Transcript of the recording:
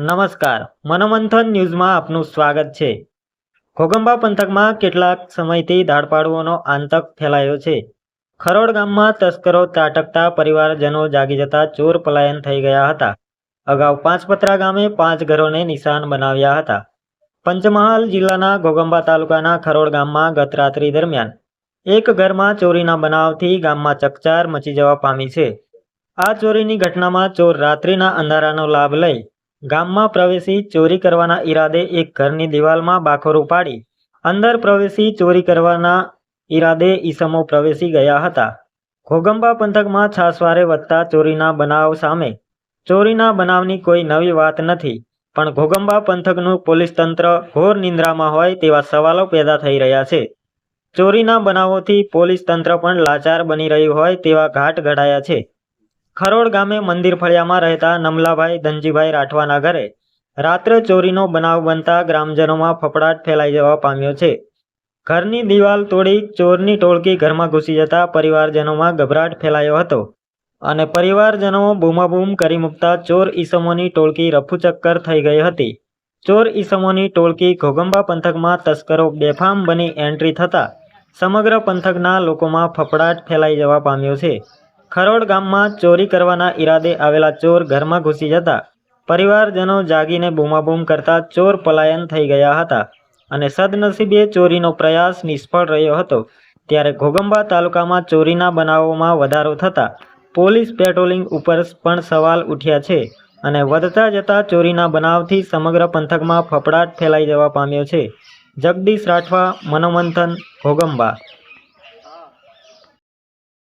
નમસ્કાર. મનોમંથન ન્યૂઝમાં આપનું સ્વાગત છે. ઘોગંબા પંથકમાં કેટલાક સમયથી ધાડપાડુઓનો આતંક ફેલાયો છે. ખરોડ ગામમાં તસ્કરો ત્રાટકતા પરિવારજનો જાગી જતા ચોર પલાયન થઈ ગયા હતા. અગાઉ પાંચપત્રા ગામે પાંચ ઘરોને નિશાન બનાવ્યા હતા. પંચમહાલ જિલ્લાના ઘોગંબા તાલુકાના ખરોડ ગામમાં ગત રાત્રિ દરમિયાન એક ઘરમાં ચોરીના બનાવથી ગામમાં ચકચાર મચી જવા પામી છે. આ ચોરીની ઘટનામાં ચોર રાત્રિના અંધારાનો લાભ લઈ ગામમાં પ્રવેશી ચોરી કરવાના ઈરાદે એક ઘરની દિવાલમાં બાખોરું પાડી. અંદર પ્રવેશી ચોરી કરવાના ઈરાદે ઈસમો પ્રવેશી ગયા હતા. ઘોગંબા પંથકમાં છાસવારે વધતા ચોરીના બનાવ સામે. ચોરીના બનાવની કોઈ નવી વાત નથી, પણ ઘોગંબા પંથકનું પોલીસ તંત્ર ઘોર નિંદ્રામાં હોય તેવા સવાલો પેદા થઈ રહ્યા છે. ચોરીના બનાવોથી પોલીસ તંત્ર પણ લાચાર બની રહ્યું હોય તેવા ઘાટ ઘડાયા છે. ખરોડ ગામે મંદિર ફળિયામાં રહેતા નમલાભાઈ ધનજીભાઈ રાઠવાના ઘરે રાત્રે ચોરીનો બનાવ બનતા ગ્રામજનોમાં ફફડાટ ફેલાઈ જવા પામ્યો છે. ઘરની દિવાલ તોડી ચોરની ટોળકી ઘરમાં ઘૂસી જતા પરિવારજનોમાં ગભરાટ ફેલાયો હતો અને પરિવારજનો બૂમાબૂમ કરી મૂકતા ચોર ઈસમોની ટોળકી રફુચક્કર થઈ ગઈ હતી. ચોર ઈસમોની ટોળકી ઘોગંબા પંથકમાં તસ્કરો બેફામ બની એન્ટ્રી થતા સમગ્ર પંથકના લોકોમાં ફફડાટ ફેલાઈ જવા પામ્યો છે. ખરોડ ગામમાં ચોરી કરવાના ઈરાદે આવેલા ચોર ઘરમાં ઘૂસી જતા. પરિવારજનો જાગીને બૂમાબૂમ કરતા ચોર પલાયન થઈ ગયા હતા અને સદનસીબે ચોરીનો પ્રયાસ નિષ્ફળ રહ્યો હતો. ત્યારે ઘોગંબા તાલુકામાં ચોરીના બનાવોમાં વધારો થતાં પોલીસ પેટ્રોલિંગ ઉપર પણ સવાલ ઉઠ્યા છે અને વધતા જતા ચોરીના બનાવથી સમગ્ર પંથકમાં ફફડાટ ફેલાઈ જવા પામ્યો છે. જગદીશ રાઠવા, મનોમંથન, ઘોગંબા